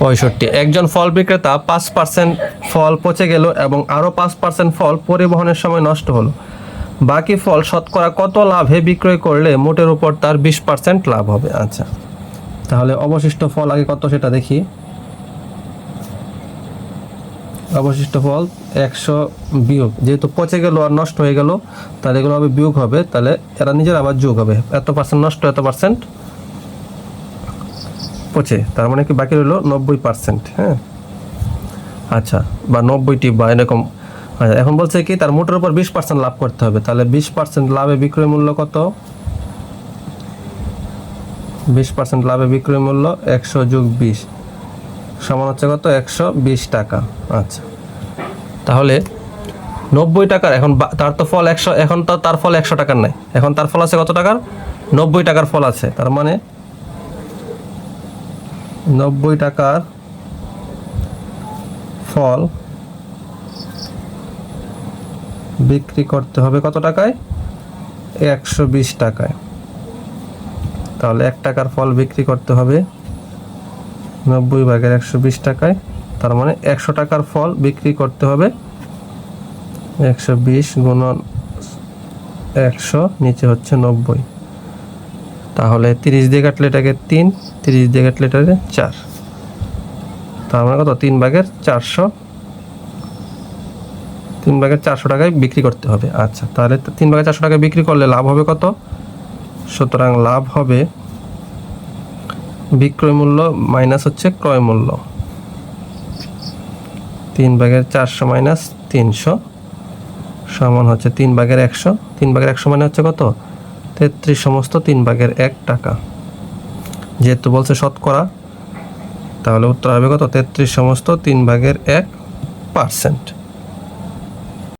পঁয়ষট্টি। একজন ফল বিক্রেতা পাঁচ পার্সেন্ট ফল পচে গেল এবং আরও পাঁচ পার্সেন্ট ফল পরিবহনের সময় নষ্ট হলো। বাকি ফল শতকরা কত লাভে বিক্রয় করলে মোটের উপর তার বিশ পার্সেন্ট লাভ হবে? আচ্ছা তাহলে অবশিষ্ট ফল আগে কত সেটা দেখি। অবশিষ্ট ফল একশো বিয়োগ। যেহেতু পচে গেল আর নষ্ট হয়ে গেল, তাহলে এগুলো হবে বিয়োগ হবে, তাহলে এরা নিজের আবার যোগ হবে। এত পার্সেন্ট নষ্ট, এত পার্সেন্ট পচে তার মানে কি বাকি রইল নব্বই পার্সেন্ট হ্যাঁ? আচ্ছা বা নব্বইটি বা এরকম আচ্ছা এখন বলছে কি তার মোটের উপর বিশ পার্সেন্ট লাভ করতে হবে, তাহলে বিশ পার্সেন্ট লাভে বিক্রয় মূল্য কত? বিশ পার্সেন্ট লাভে বিক্রয় মূল্য একশো যোগ বিশ, সমান হচ্ছে কত? একশো বিশ টাকা আচ্ছা। তাহলে নব্বই টাকার, এখন তার তো ফল একশো, এখন তো তার ফল একশো টাকার নাই, এখন তার ফল আছে কত টাকার? নব্বই টাকার ফল আছে, তার মানে নব্বই টাকার ফল বিক্রি করতে হবে কত টাকায়? একশো বিশ টাকায়। তাহলে এক টাকার ফল বিক্রি করতে হবে নব্বই ভাগের একশো বিশ টাকায়। তার মানে একশো টাকার ফল বিক্রি করতে হবে একশো বিশ গুণন একশো নিচে হচ্ছে নব্বই। তাহলে তিরিশ দিয়ে কাটলে এটাকে তিন, তিরিশ দিয়ে কাটলে এটাকে চার। তার মানে কত? তিন ভাগের চারশো। তিন ভাগের চারশো টাকায় বিক্রি করতে হবে। আচ্ছা তাহলে তিন ভাগের চারশো টাকায় বিক্রি করলে লাভ হবে কত? সুতরাং লাভ হবে বিক্রয় মূল্য মাইনাস হচ্ছে ক্রয় মূল্য। তিন ভাগের চারশো মাইনাস তিনশো সমান হচ্ছে তিন ভাগের একশো। তিন ভাগের একশো মানে হচ্ছে কত? তেত্রিশ সমস্ত তিন ভাগের এক টাকা। যেহেতু বলছে শতকরা, তাহলে উত্তর হবে কত? তেত্রিশ সমস্ত তিন ভাগের এক পার্সেন্ট।